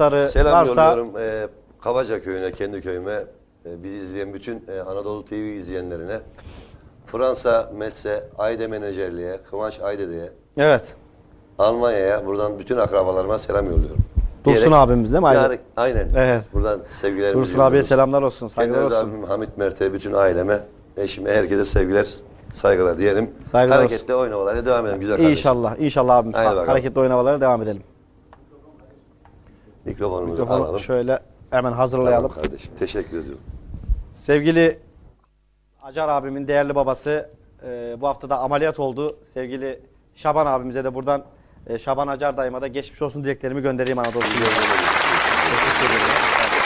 muhtarı Selam varsa yolluyorum e, Kavaca köyüne, kendi köyüme. E, bizi izleyen bütün e, Anadolu TV izleyenlerine. Fransa, Metze, Ayde Menajerliğe, Kıvanç Ayde'ye, evet. Almanya'ya buradan bütün akrabalarıma selam yolluyorum. Dursun Diyerek- abimiz değil mi? Ayde? Yani, aynen. Evet. Buradan sevgilerimizi Dursun abiye yolluyoruz. selamlar olsun. Saygılar Kendi olsun. abim Hamit Mert'e, bütün aileme, eşime, herkese sevgiler, saygılar diyelim. Saygılar olsun. Hareketli oynamalara devam edelim güzel kardeşim. İnşallah. İnşallah abim. Haydi bakalım. Hareketli oynamalara devam edelim. Mikrofonumuzu Mikrofonu alalım. şöyle hemen hazırlayalım. Tamam kardeşim. Teşekkür ediyorum. Sevgili Acar abimin değerli babası e, bu hafta da ameliyat oldu. Sevgili Şaban abimize de buradan e, Şaban Acar dayıma da geçmiş olsun dileklerimi göndereyim Anadolu TV'ye. Teşekkür ederim.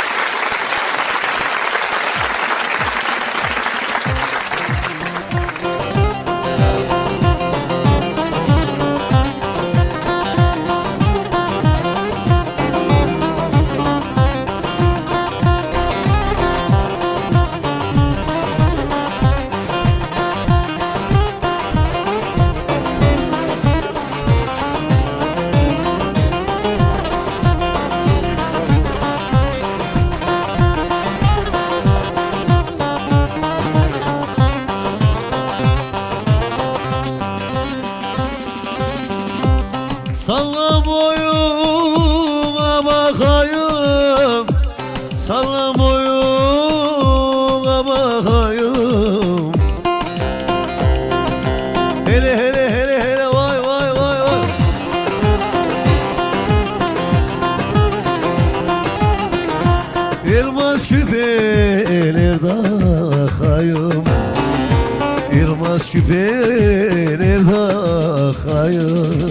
Salla boyuma bakayım. Salla boyuma bakayım. Hele hele hele hele vay vay vay vay. Elmas küpeler takayım. Elmas küpeler takayım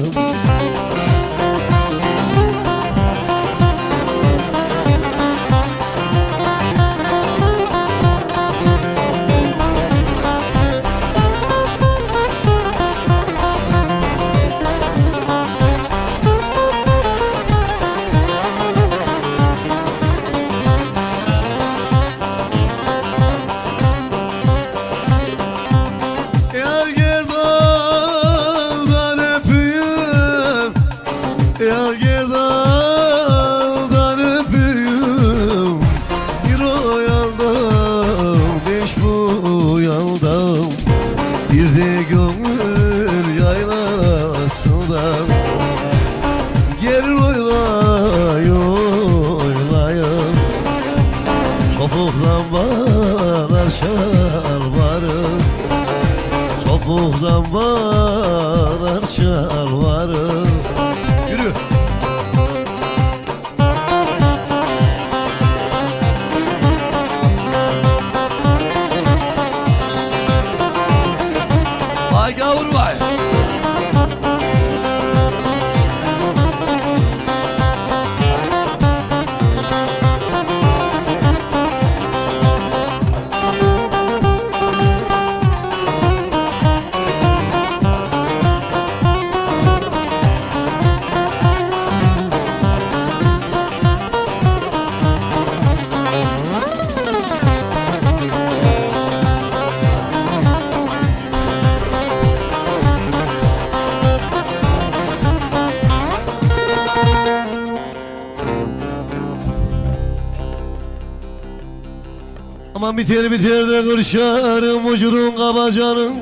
Aman biter biter de kırşarım ucurun kabacanın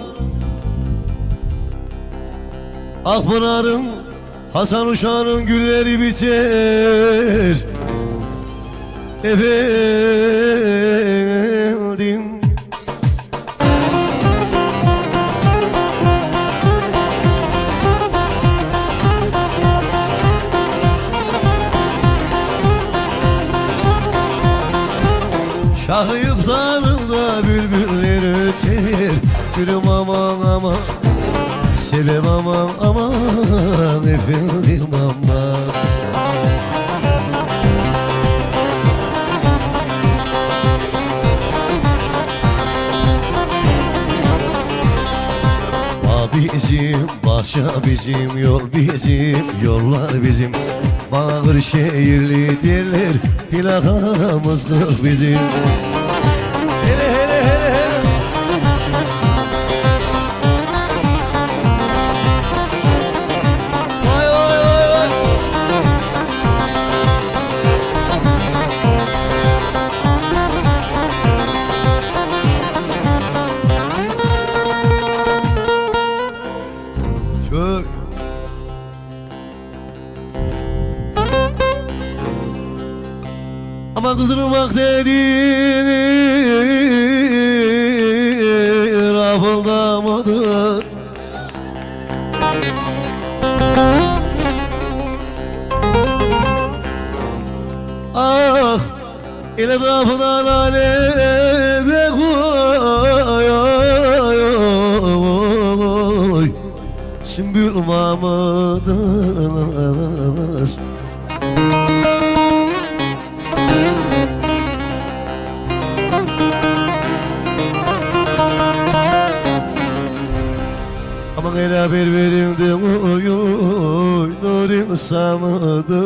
Akpınar'ın Hasan Uşağı'nın gülleri biter. Efendim Şahıyıp zarında bülbüller öter Gülüm aman aman Sebep aman aman Efendim aman. Bağ bizim, bahçe bizim, yol bizim, yollar bizim Bağır şehirli derler, plakamız kırk bizim Ama kızdırmak dedi Rafıldamadı Ah il etrafına lale de koy oy, oy. Sümbül mamadır Samadı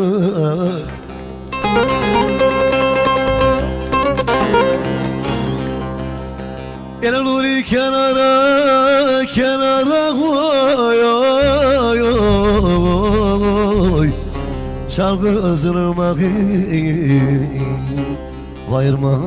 Gel Nuri kenara kenara koy oy. Oy Şarkı ısırmak Vayırma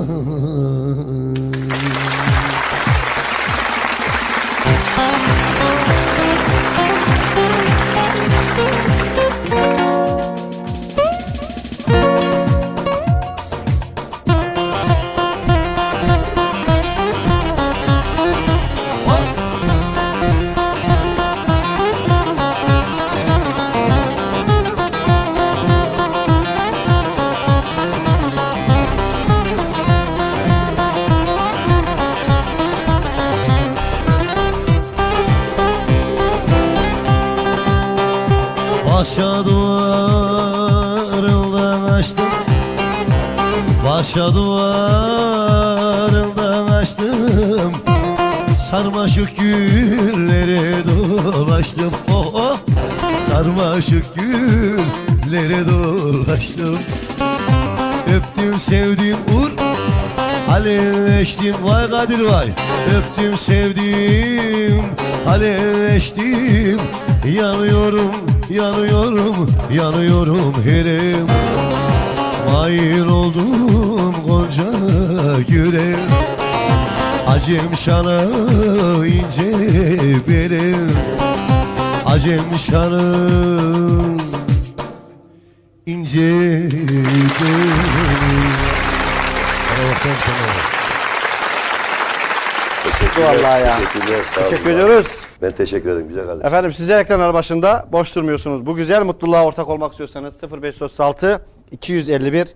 Başa duvarından açtım. Sarmaşık güllere dolaştım. Oh oh. Sarmaşık güllere dolaştım. Öptüm sevdim vur Alevleştim vay Kadir vay. Öptüm sevdim. Alevleştim Yanıyorum yanıyorum yanıyorum herim Mahir oldum gonca güre Acem şanı ince benim Acem şanı ince benim. Teşekkürler. Vallahi ya. Teşekkürler. Sağ olun. Teşekkür ediyoruz. Ben teşekkür ederim güzel kardeşim. Efendim sizler ekranlar başında boş durmuyorsunuz. Bu güzel mutluluğa ortak olmak istiyorsanız 0536 251